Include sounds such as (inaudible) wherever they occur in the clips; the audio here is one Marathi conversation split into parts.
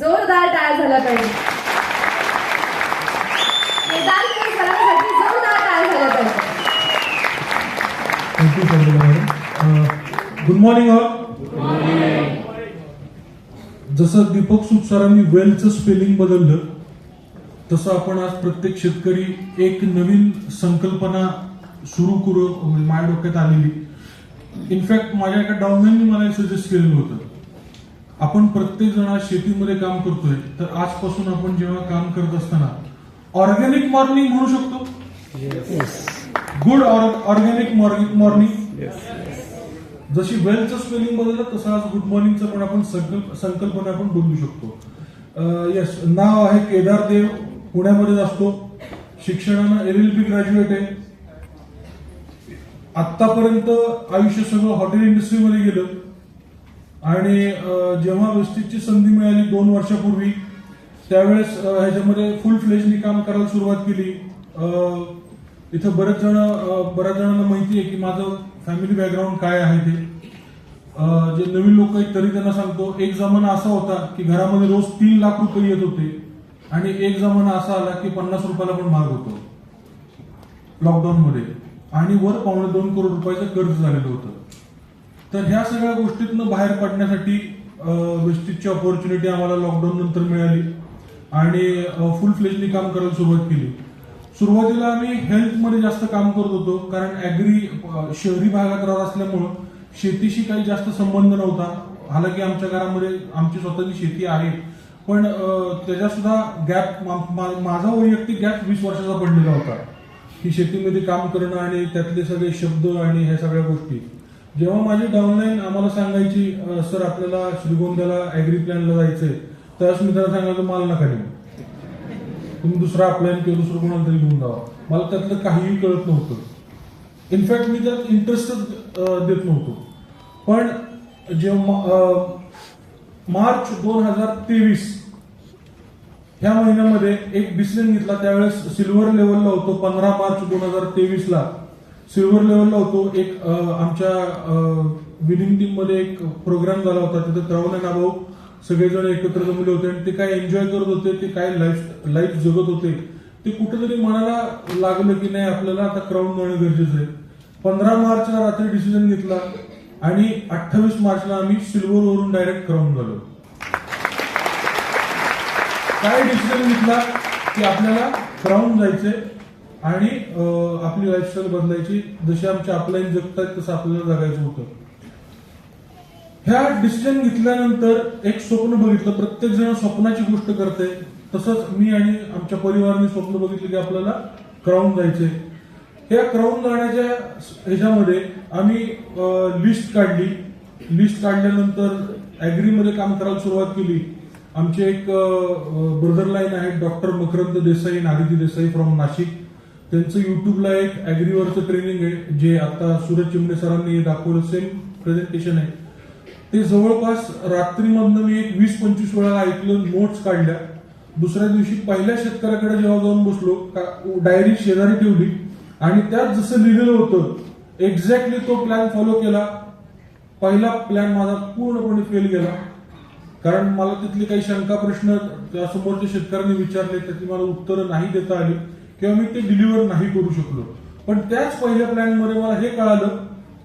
जोरदार टाळ झाला पाहिजे. केदारगिरी सरांसाठी जोरदार टाळ झाला पाहिजे. Thank you Sharmila madam good morning all जसं दीपक सुख सरांनी वेलचं स्पेलिंग बदललं तसं आपण आज प्रत्येक शेतकरी एक नवीन संकल्पना सुरू करू माझ्या डोक्यात आलेली. इनफॅक्ट माझ्या एका डाउनलाईननी मला सजेस्ट केलेलं होतं. आपण प्रत्येक जण आज शेतीमध्ये काम करतोय तर आजपासून आपण जेव्हा काम करत असताना ऑर्गॅनिक मॉर्निंग म्हणू शकतो? गुड ऑर्गॅनिक मॉर्निंग मॉर्निंग जशी वेलचं स्पेलिंग बदललं तसं आज गुड मॉर्निंगचं पण आपण संकल्प संकल्पना आपण बदलू शकतो. येस नाव आहे केदार देव पुण्यामध्येच असतो. शिक्षणानं एल एल बी ग्रॅज्युएट आहे. आतापर्यंत आयुष्य सगळं हॉटेल इंडस्ट्रीमध्ये गेलं. आणि जेव्हा वेस्टीजची संधी मिळाली दोन वर्षापूर्वी त्यावेळेस ह्याच्यामध्ये फुल फ्लेजनी काम करायला सुरुवात केली. इथं बरेच जण बऱ्याच जणांना माहिती आहे की माझं फॅमिली बॅकग्राऊंड काय आहे ते. जे नवीन लोक आहेत तरी त्यांना सांगतो एक जमाना असा होता की घरामध्ये रोज तीन लाख रुपये येत होते आणि एक जमाना असा आला की पन्नास रुपयाला पण महाग होतो. लॉकडाऊन मध्ये. आणि वर पावणे दोन करोड रुपयाचं कर्ज झालेलं होतं. तर ह्या सगळ्या गोष्टीतनं बाहेर पडण्यासाठी वेस्टेजची ऑपॉर्च्युनिटी आम्हाला लॉकडाऊन नंतर मिळाली आणि फुल फ्लेजनी काम करायला सुरुवात केली. सुरुवातीला आम्ही हेल्थमध्ये जास्त काम करत होतो कारण ऍग्री शहरी भागात राहत असल्यामुळं शेतीशी काही जास्त संबंध नव्हता. हालाकी आमच्या घरामध्ये आमची स्वतःची शेती आहे पण अं, त्याच्यात सुद्धा गॅप माझा वैयक्तिक गॅप वीस वर्षाचा पडलेला होता. की शेतीमध्ये काम करणं आणि त्यातले सगळे शब्द आणि ह्या सगळ्या गोष्टी. जेव्हा माझी डाऊनलाईन आम्हाला सांगायची सर आपल्याला श्रीगोंद्याला अॅग्री प्लॅनला जायचंय. त्यावेळेस मी त्याला सांगायचो मला नका नेऊ. तुम्ही दुसरा अप्लाय किंवा दुसरं कोणाला तरी घेऊन जावा. मला त्यातलं काहीही कळत नव्हतं. इनफॅक्ट मी त्यात इंटरेस्टच देत नव्हतो. पण जेव्हा मार्च दोन हजार तेवीस ह्या महिन्यामध्ये एक डिसिजन घेतला. त्यावेळेस सिल्वर लेवलला होतो पंधरा मार्च दोन हजार तेवीस ला सिल्वर लेवलला होतो. एक आमच्या विनिंग टीममध्ये एक प्रोग्राम झाला होता. तिथे त्रवण आणि भाऊ सगळेजण एकत्र जमले होते आणि ते काय एन्जॉय करत होते ते काय लाईफ लाईफ जगत होते ते कुठेतरी मनाला लागलं की नाही आपल्याला आता क्राऊन मिळणं गरजेचं आहे. पंधरा मार्चला रात्री डिसिजन घेतला आणि अठ्ठावीस मार्चला आम्ही सिल्वर वरून डायरेक्ट क्राऊन झालो. काय डिसिजन घेतला? की आपल्याला क्राऊन जायचंय. आणि आपली लाईफस्टाईल बदलायची. जशी आमच्या अपलाईन जगतायत तसं आपल्याला जगायचं होतं. ह्या डिसिजन घेतल्यानंतर एक स्वप्न बघितलं. प्रत्येक जण स्वप्नाची गोष्ट करते तसंच मी आणि आमच्या परिवाराने स्वप्न बघितलं की आपल्याला क्राऊन जायचंय. ह्या क्राऊन जाण्याच्या ह्याच्यामध्ये आम्ही लिस्ट काढली. लिस्ट काढल्यानंतर ऍग्रीमध्ये काम करायला सुरुवात केली. आमचे एक ब्रदर लाईन आहेत डॉक्टर मकरंद देसाई नादिती देसाई फ्रॉम नाशिक. त्यांचं युट्यूबला एक ऍग्रीवरचं ट्रेनिंग आहे जे आता सूरज चिमणे सरांनी दाखवलं सेम प्रेझेंटेशन आहे. ते जवळपास रात्रीमधनं मी एक वीस पंचवीस वेळा ऐकलं नोट्स काढल्या. दुसऱ्या दिवशी पहिल्या शेतकऱ्याकडे जेव्हा जाऊन बसलो डायरी शेजारी ठेवली आणि त्यात जसं लिहिलेलं होतं एक्झॅक्टली तो प्लॅन फॉलो केला. पहिला प्लॅन माझा पूर्णपणे फेल गेला. कारण मला तिथले काही शंका प्रश्न त्या समोरच्या शेतकऱ्यांनी विचारले त्याची मला उत्तरं नाही देता आली. किंवा मी ते डिलिव्हर नाही करू शकलो. पण त्याच पहिल्या प्लॅनमध्ये मला हे कळालं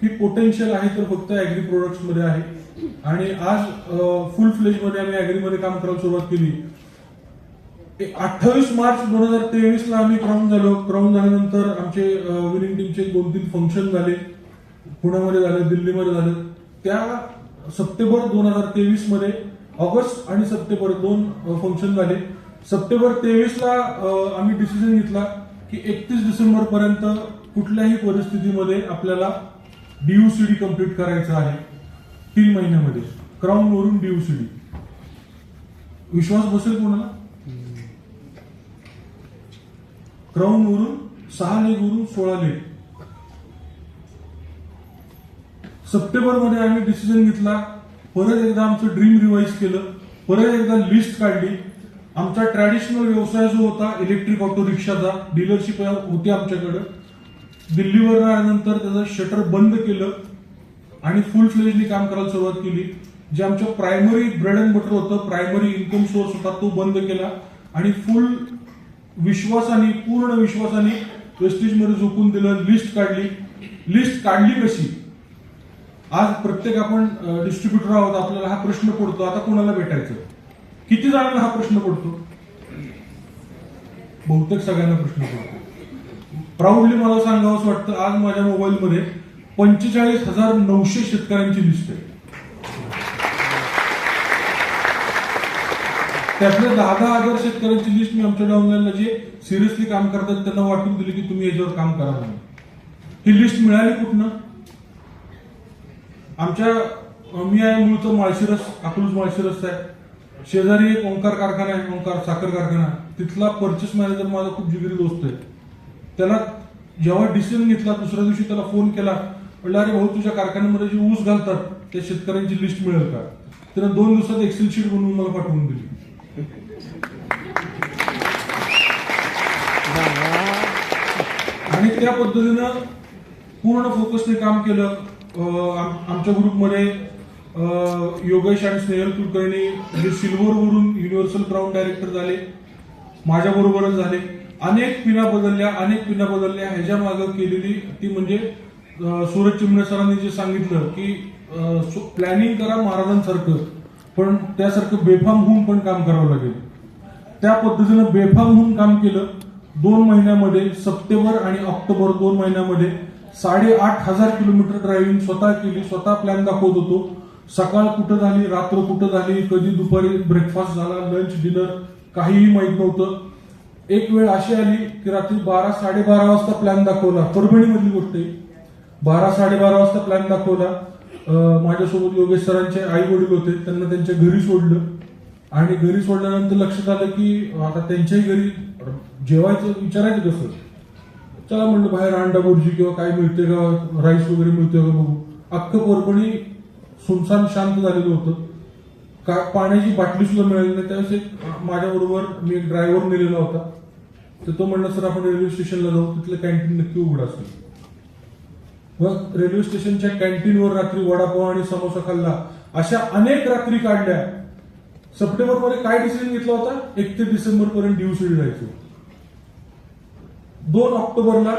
की पोटेन्शियल आहे तर फक्त अॅग्री प्रोडक्टमध्ये आहे. आणि आज फुल फ्लेजमध्ये आम्ही अॅग्री मध्ये काम करायला सुरुवात केली. अठ्ठावीस मार्च दोन हजार तेवीस ला आम्ही क्राऊन झालो. क्राऊन झाल्यानंतर आमचे विनिंग टीमचे दोन तीन फंक्शन झाले. पुण्यामध्ये झाले दिल्लीमध्ये झाले. त्या सप्टेंबर दोन हजार तेवीसमध्ये ऑगस्ट आणि सप्टेंबर दोन फंक्शन झाले. सप्टेंबर तेवीसला आम्ही डिसिजन घेतला की एकतीस डिसेंबर पर्यंत कुठल्याही परिस्थितीमध्ये आपल्याला डीयूसीडी कंप्लीट करायचं आहे. तीन महिन्यामध्ये. क्राऊन वरून डीयूसीडी विश्वास बसेल कोणाला? क्राऊन वरून सहा लेग वरून सोळा लेग सप्टेंबरमध्ये आम्ही डिसिजन घेतला. परत एकदा आमचं ड्रीम रिवाईज केलं. परत एकदा लिस्ट काढली. आमचा ट्रॅडिशनल व्यवसाय जो होता इलेक्ट्रिक ऑटो रिक्षाचा डीलरशिप होती आमच्याकडं. दिल्लीवर आल्यानंतर त्याचं शटर बंद केलं आणि फुल फ्लेजनी काम करायला सुरुवात केली. जे आमचं प्रायमरी ब्रेड अँड बटर होतं प्रायमरी इन्कम सोर्स होता तो बंद केला. आणि फुल विश्वासाने पूर्ण विश्वासाने वेस्टेजमध्ये झोकून दिलं लिस्ट काढली. लिस्ट काढली कशी? आज प्रत्येक आपण डिस्ट्रीब्युटर आहोत आपल्याला हा प्रश्न पडतो आता कोणाला भेटायचं? किती जणांना हा प्रश्न पडतो? बहुतेक सगळ्यांना प्रश्न पडतो. प्राऊडली मला सांगावंच वाटतं आज माझ्या मोबाईलमध्ये पंचेचाळीस हजार नऊशे शेतकऱ्यांची लिस्ट आहे. त्यातल्या दहा दहा हजार शेतकऱ्यांची लिस्ट मी आमच्या डाऊनलाईनला जे सिरियसली काम करतात त्यांना वाटून दिली की तुम्ही याच्यावर काम करा म्हणून. ही लिस्ट मिळाली कुठनं? आमच्या मी आहे मूळचं माळशिरस अकलूज माळशिरस आहे शेजारी एक ओंकार कारखाना आहे ओंकार साखर कारखाना. तिथला परचेस मॅनेजर माझा खूप जिगरी दोस्त आहे. त्याला जेव्हा डिसिजन घेतला दुसऱ्या दिवशी त्याला फोन केला म्हणलं अरे भाऊ तुझ्या कारखान्यामध्ये जे ऊस घालतात त्या शेतकऱ्यांची लिस्ट मिळेल का? त्यानं दोन दिवसात एक्सेल शीट बनवून मला पाठवून दिली. आणि त्या पद्धतीनं पूर्ण फोकसने काम केलं. आम- आमच्या ग्रुपमध्ये योगेश आणि स्नेहल कुलकर्णी जे सिल्वरवरून युनिव्हर्सल क्राऊन डायरेक्टर झाले. माझ्या बरोबरच झाले. अनेक पिना बदलल्या अनेक पिना बदलल्या. ह्याच्या मागं केलेली ती म्हणजे सूरज चिमणे सरांनी जे सांगितलं की प्लॅनिंग करा महाराजांसारखं पण त्यासारखं बेफाम होऊन पण काम करावं लागेल. त्या पद्धतीनं बेफाम होऊन काम केलं. दोन महिन्यामध्ये सप्टेंबर आणि ऑक्टोबर दोन महिन्यामध्ये साडेआठ हजार किलोमीटर ड्रायव्हिंग स्वतः केली स्वतः प्लॅन दाखवत होतो. सकाळ कुठं झाली रात्र कुठं झाली कधी दुपारी ब्रेकफास्ट झाला लंच डिनर काहीही माहीत नव्हतं. एक वेळ अशी आली की रात्री बारा साडेबारा वाजता प्लॅन दाखवला. परभणीमधली गोष्ट आहे. बारा साडेबारा वाजता प्लॅन दाखवला. माझ्यासोबत योगेश सरांचे आई वडील होते. त्यांना त्यांच्या घरी सोडलं. आणि घरी सोडल्यानंतर लक्षात आलं की आता त्यांच्याही घरी जेवायचं विचारायचं कसं? चला म्हणलं बाहेर अंडा बुर्जी किंवा काय मिळते का? राईस वगैरे मिळते का बघू? अख्खं परभणी सुनसान शांत झालेलं होतं. का पाण्याची बाटली सुद्धा मिळाली नाही. त्यावेळेस एक माझ्याबरोबर मी एक ड्रायव्हर नेलेला होता. तर तो म्हणला सर आपण रेल्वे स्टेशनला जाऊ. तिथलं कॅन्टीन नक्की उघड असेल. मग रेल्वे स्टेशनच्या कॅन्टीनवर रात्री वडापाव आणि समोसा खाल्ला. अशा अनेक रात्री काढल्या. सप्टेंबरमध्ये काय डिसिजन घेतला होता? एक ते डिसेंबर पर्यंत ड्युसडी जायचो. दोन ऑक्टोबरला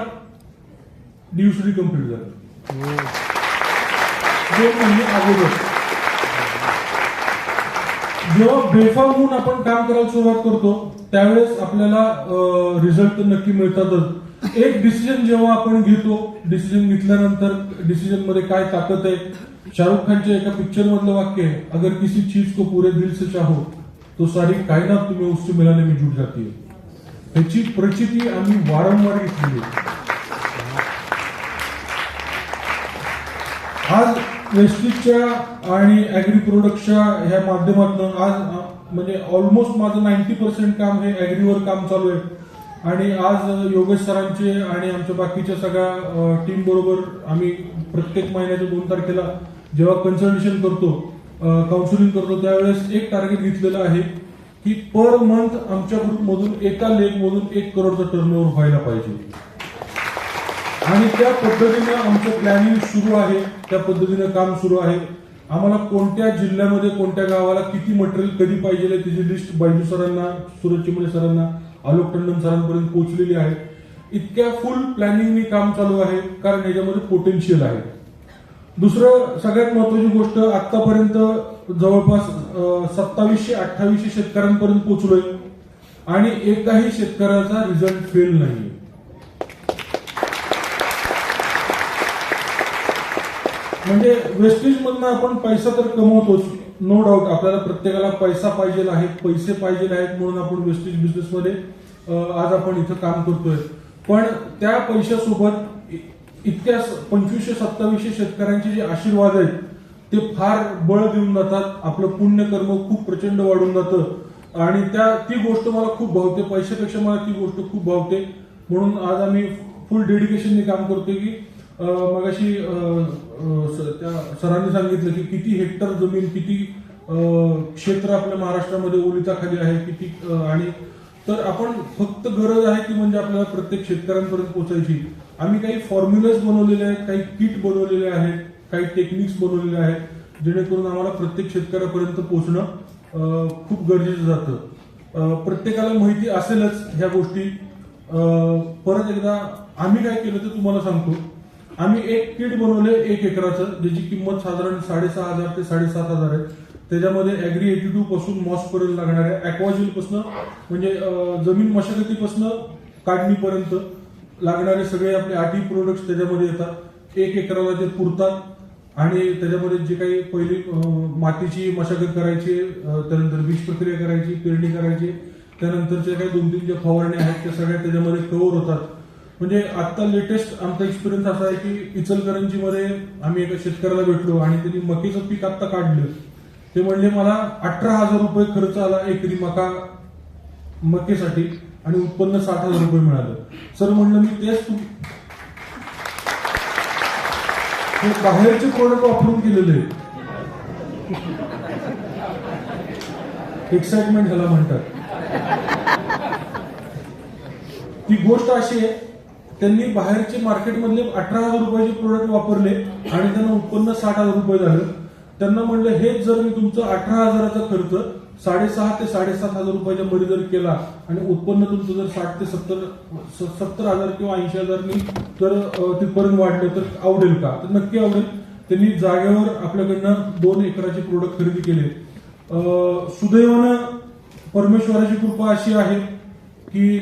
ड्युसडी कंप्लीट झाली. दोन महिने अगोदर. जेव्हा बेफाम होऊन आपण काम करायला सुरुवात करतो त्यावेळेस आपल्याला रिझल्ट तर नक्की मिळतातच. एक डिसिजन जेव्हा आपण घेतो डिसिजन घेतल्यानंतर डिसिजनमध्ये काय ताकद आहे शाहरुख खानच्या एका पिक्चर मधलं वाक्य आहे अगर किसी चीज को पुरे दिल से चाहो तो सारी कायनात तुम्ही उससे मिळाने मी जुट जाते है ह्याची प्रचिती आम्ही वारंवार घेतली आज वेस्टिजच्या आणि अॅग्री प्रोडक्टच्या ह्या माध्यमातून आज म्हणजे ऑलमोस्ट माझं नाईन्टी पर्सेंट काम हे अॅग्रीवर काम चालू आहे. आणि आज योगेश सरांचे आणि आमच्या बाकीच्या सगळ्या टीम बरोबर आम्ही प्रत्येक महिन्याच्या दोन तारखेला जेव्हा कन्सल्टेशन करतो काउन्सिलिंग करतो त्यावेळेस एक टार्गेट घेतलेलं आहे की पर मंथ आमच्या ग्रुपमधून एका लेगमधून एक करोडचं टर्नओव्हर व्हायला पाहिजे. आणि त्या पद्धतीनं आमचं प्लॅनिंग सुरू आहे. त्या पद्धतीनं काम सुरू आहे. आम्हाला कोणत्या जिल्ह्यामध्ये कोणत्या गावाला किती मटेरियल कधी पाहिजे त्याची लिस्ट बायजू सरांना सूरज चिमणे सरांना आलोक टंडन सरांपर्यंत पोहोचलेली आहे. इतक्या फुल प्लॅनिंगनी काम चालू आहे कारण याच्यामध्ये पोटेन्शियल आहे. दुसरं सगळ्यात महत्वाची गोष्ट आतापर्यंत जवळपास सत्तावीसशे अठ्ठावीसशे शेतकऱ्यांपर्यंत पोहोचलोय. आणि एकाही शेतकऱ्याचा रिझल्ट फेल नाही म्हणजे वेस्टेज मधनं आपण पैसा तर कमवतोच. नो डाऊट आपल्याला प्रत्येकाला पैसा पाहिजे आहे पैसे पाहिजे आहेत म्हणून आपण वेस्टेज बिझनेसमध्ये आज आपण इथं काम करतोय. पण त्या पैशासोबत इतक्या पंचवीसशे सत्तावीसशे शेतकऱ्यांचे जे आशीर्वाद आहेत ते फार बळ देऊन जातात. आपलं पुण्यकर्म खूप प्रचंड वाढून जातं. आणि त्या ती गोष्ट मला खूप भावते. पैशापेक्षा मला ती गोष्ट खूप भावते. म्हणून आज आम्ही फुल डेडिकेशनने काम करतोय की मगाशी त्या सरांनी सांगितलं की किती हेक्टर जमीन किती क्षेत्र आपल्या महाराष्ट्रामध्ये ओलिताखाली आहे किती आणि तर आपण फक्त गरज आहे की म्हणजे आपल्याला प्रत्येक शेतकऱ्यांपर्यंत पोहोचायची. आम्ही काही फॉर्म्युलाज बनवलेले आहेत काही किट बनवलेले आहेत काही टेक्निक्स बनवलेले आहेत जेणेकरून आम्हाला प्रत्येक शेतकऱ्यापर्यंत पोहोचणं खूप गरजेचं जातं. प्रत्येकाला माहिती असेलच ह्या गोष्टी. परत एकदा आम्ही काय केलं ते तुम्हाला सांगतो. आम्ही एक किट बनवले एक एकराचं ज्याची किंमत साधारण साडेसहा हजार ते साडेसात हजार आहे. त्याच्यामध्ये अॅग्री एटी टू पासून मॉस पर्यंत लागणाऱ्या अॅक्वाजिलपासून म्हणजे जमीन मशागतीपासून काढणीपर्यंत लागणारे सगळे आपले आठी प्रोडक्ट्स त्याच्यामध्ये येतात. एक एकराला ते पुरतात आणि त्याच्यामध्ये जे काही पहिली मातीची मशागत करायची त्यानंतर बीज प्रक्रिया करायची पेरणी करायची त्यानंतरच्या काही दोन तीन ज्या फवारण्या आहेत त्या सगळ्या त्याच्यामध्ये कव्हर होतात. म्हणजे आता लेटेस्ट आमचा एक्सपिरियन्स असा आहे की इचलकरंजी मध्ये आम्ही एका शेतकऱ्याला भेटलो आणि त्यांनी मकेचं पीक आता काढलं. ते म्हणले मला अठरा हजार रुपये खर्च आला एकरी मका मकेसाठी आणि उत्पन्न साठ हजार रुपये मिळालं. सर म्हणलं मी तेच तू हे बाहेरचे प्रोडक्ट वापरून केलेले. एक्साइटमेंट ह्याला म्हणतात. ती गोष्ट अशी आहे त्यांनी बाहेरचे मार्केटमधले अठरा हजार रुपयाचे प्रोडक्ट वापरले आणि त्यांना उत्पन्न साठ हजार रुपये झालं. त्यांना म्हणलं हेच जर मी तुमचं अठरा हजाराचा खर्च साडेसहा ते साडेसात हजार रुपयाच्या मध्ये जर केला आणि उत्पन्न तुमचं जर साठ ते सत्तर स- सत्तर हजार किंवा ऐंशी हजारनी जर अं, तिथपर्यंत वाढलं तर आवडेल का? तर नक्की आवडेल. त्यांनी जागेवर आपल्याकडनं दोन एकराचे प्रोडक्ट खरेदी केले. सुदैवानं परमेश्वराची कृपा अशी आहे की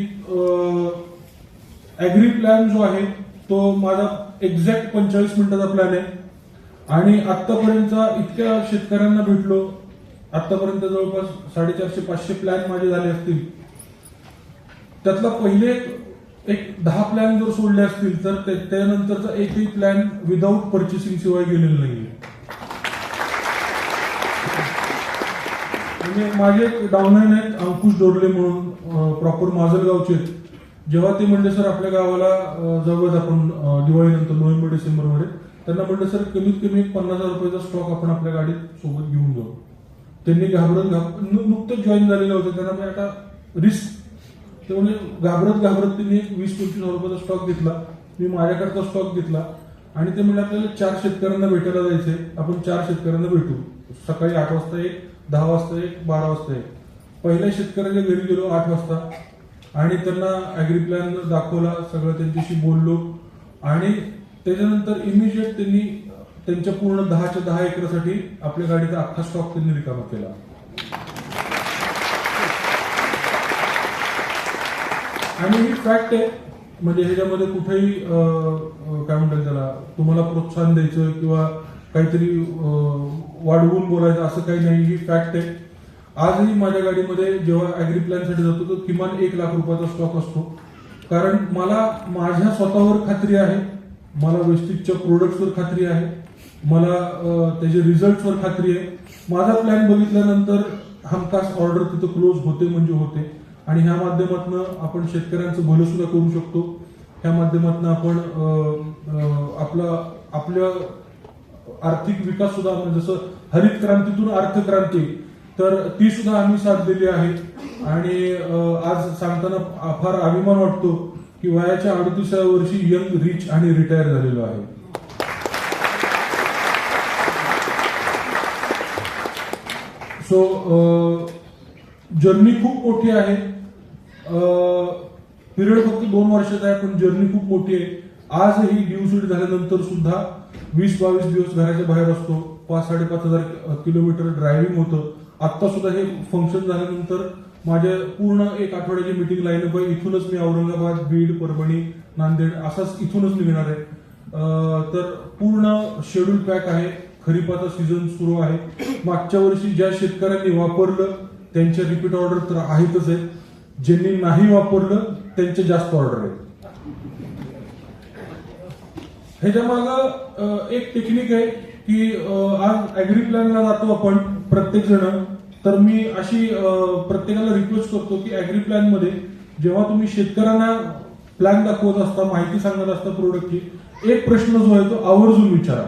अॅग्री प्लॅन जो आहे तो माझा एक्झॅक्ट पंचेचाळीस मिनिटाचा प्लॅन आहे. आणि आतापर्यंतचा इतक्या शेतकऱ्यांना भेटलो आतापर्यंत जवळपास साडेचारशे पाचशे प्लॅन माझे झाले असतील. त्यातला पहिले एक दहा प्लॅन जर सोडले असतील तर त्यानंतरचा एकही प्लॅन विदाऊट पर्चेसिंग शिवाय गेलेला नाहीये. म्हणजे माझे एक डाऊनलाईन आहेत अंकुश डोरले म्हणून प्रॉपर माजलगावचे. आहेत. जेव्हा ते म्हणले सर आपल्या गावाला जवळच आपण दिवाळीनंतर नोव्हेंबर डिसेंबरमध्ये त्यांना म्हणलं सर कमीत कमी एक पन्नास हजार रुपयाचा स्टॉक आपण आपल्या गाडीत सोबत घेऊन जाऊ. त्यांनी घाबरत घाब नुकतंच जॉईन झालेलं होतं. त्यांना मी आता रिस्क ते म्हणजे घाबरत घाबरत त्यांनी एक वीस पंचवीस हजार रुपयाचा स्टॉक घेतला. मी माझ्याकडचा स्टॉक घेतला. आणि ते म्हणजे आपल्याला चार शेतकऱ्यांना भेटायला जायचंय. आपण चार शेतकऱ्यांना भेटू. सकाळी आठ वाजता एक दहा वाजता एक बारा वाजता एक. पहिल्या शेतकऱ्याच्या घरी गेलो आठ वाजता. आणि त्यांना अॅग्री प्लॅन दाखवला सगळं त्यांच्याशी बोललो. आणि त्याच्यानंतर इमिजिएट त्यांनी त्यांच्या पूर्ण दहाच्या दहा एकरासाठी आपल्या गाडीचा अख्खा स्टॉक त्यांनी रिकामा केला. आणि ही फॅक्ट आहे म्हणजे ह्याच्यामध्ये कुठेही अं, काय म्हणतात त्याला तुम्हाला प्रोत्साहन द्यायचं किंवा काहीतरी वाढवून बोलायचं असं काही नाही ही फॅक्ट आहे. आजही माझ्या गाडीमध्ये जेव्हा अॅग्री प्लॅनसाठी जातो तर किमान एक लाख रुपयाचा स्टॉक असतो. कारण मला माझ्या स्वतःवर खात्री आहे मला वेस्टिकच्या प्रोडक्ट्सवर खात्री आहे मला त्याचे रिझल्टवर खात्री आहे. माझा प्लॅन बघितल्यानंतर हमखास ऑर्डर तिथं क्लोज होते म्हणजे होते. आणि ह्या माध्यमातून आपण शेतकऱ्यांचं भलं सुद्धा करू शकतो. ह्या माध्यमातून आपण आपला आपल्या आर्थिक विकास सुद्धा आपण जसं हरित क्रांतीतून अर्थक्रांती तर ती सुद्धा आम्ही साथ दिली आहे. आणि आज सांगताना फार अभिमान वाटतो की वयाच्या अडतीसाव्या वर्षी यंग रिच आणि रिटायर झालेलो आहे. सो जर्नी खूप मोठी आहे. पिरियड फक्त दोन वर्षाचा आहे पण जर्नी खूप मोठी आहे. आजही ड्यू सीट झाल्यानंतर सुद्धा वीस बावीस दिवस घराच्या बाहेर असतो. पाच साडेपाच हजार किलोमीटर ड्रायव्हिंग होतं. आता सुद्धा हे फंक्शन झाल्यानंतर माझ्या पूर्ण एक आठवड्याची मिटिंग लाईन आहे. इथूनच मी औरंगाबाद बीड परभणी नांदेड असाच इथूनच निघणार आहे. तर पूर्ण शेड्यूल पॅक आहे. खरीपाचा सीझन सुरू आहे. मागच्या वर्षी ज्या शेतकऱ्यांनी वापरलं त्यांच्या रिपीट ऑर्डर तर आहेतच आहे. ज्यांनी नाही वापरलं त्यांचे जास्त ऑर्डर आहेत. ह्याच्या माग एक टेक्निक आहे की आज अॅग्री प्लॅनला जातो आपण प्रत्येक जण तर मी अशी प्रत्येकाला रिक्वेस्ट करतो की अॅग्री प्लॅनमध्ये जेव्हा तुम्ही शेतकऱ्यांना प्लॅन दाखवत असता माहिती सांगत असता प्रोडक्टची एक प्रश्न जो आहे तो आवर्जून विचारा.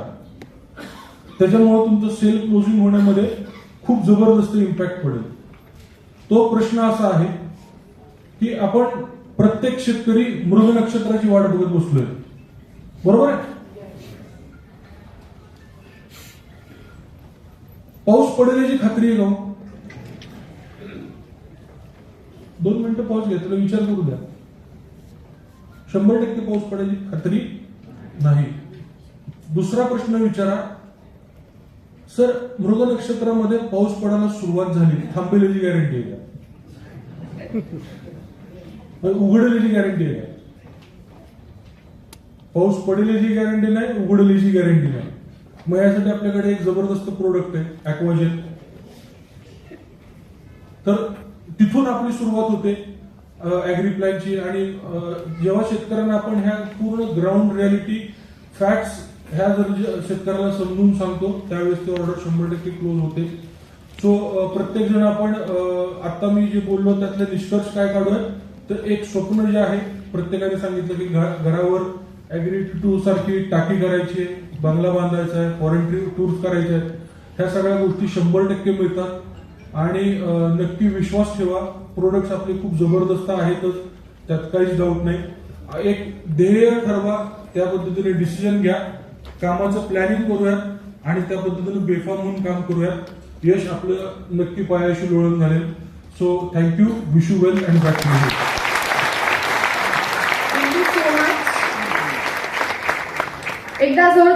त्याच्यामुळे तुमचं सेल क्लोजिंग होण्यामध्ये खूप जबरदस्त इम्पॅक्ट पडेल. तो प्रश्न असा आहे की आपण प्रत्येक शेतकरी मृग नक्षत्राची वाट बघत बसलोय. बरोबर आहे? पडेल याची खात्री आहे का हो? दोन मिनिटं पाऊस घ्या तुला विचार करू द्या. शंभर टक्के पाऊस पडायची खात्री नाही. दुसरा प्रश्न विचारा. सर मृग नक्षत्रामध्ये पाऊस पडायला सुरुवात झाली थांबलेली गॅरंटी आहे का? (laughs) म्हणजे उघडलेली गॅरंटी आहे पाऊस पडलेली गॅरंटी नाही उघडलेली गॅरंटी नाही. मग यासाठी आपल्याकडे एक जबरदस्त प्रोडक्ट आहे अॅक्वाजेल तर तिथून आपली सुरुवात होते अॅग्री प्लॅनची आणि जेव्हा शेतकऱ्यांना आपण ह्या पूर्ण ग्राउंड रियालिटी फॅक्ट्स ह्या जर शेतकऱ्याला समजून सांगतो त्यावेळेस ती ऑर्डर शंभर टक्के क्लोज होते. सो प्रत्येक जण आपण आता मी जे बोललो त्यातले निष्कर्ष काय काढूयात? तर एक स्वप्न जे आहे प्रत्येकाने सांगितलं की घरावर अॅग्री टू सारखी टाकी करायची आहे बंगला बांधायचा आहे फॉरेन टूर्स करायचे आहेत. ह्या सगळ्या गोष्टी शंभर टक्के मिळतात. आणि नक्की विश्वास ठेवा. प्रोडक्ट्स आपले खूप जबरदस्त आहेतच. त्यात काहीच डाऊट नाही. एक ध्येय ठरवा. त्या पद्धतीने डिसिजन घ्या. कामाचं प्लॅनिंग करूयात आणि त्या पद्धतीने बेफाम होऊन काम करूयात. यश आपलं नक्की पायाशी लोळण घालेल. So thank you wish you well and back to एकदा जोर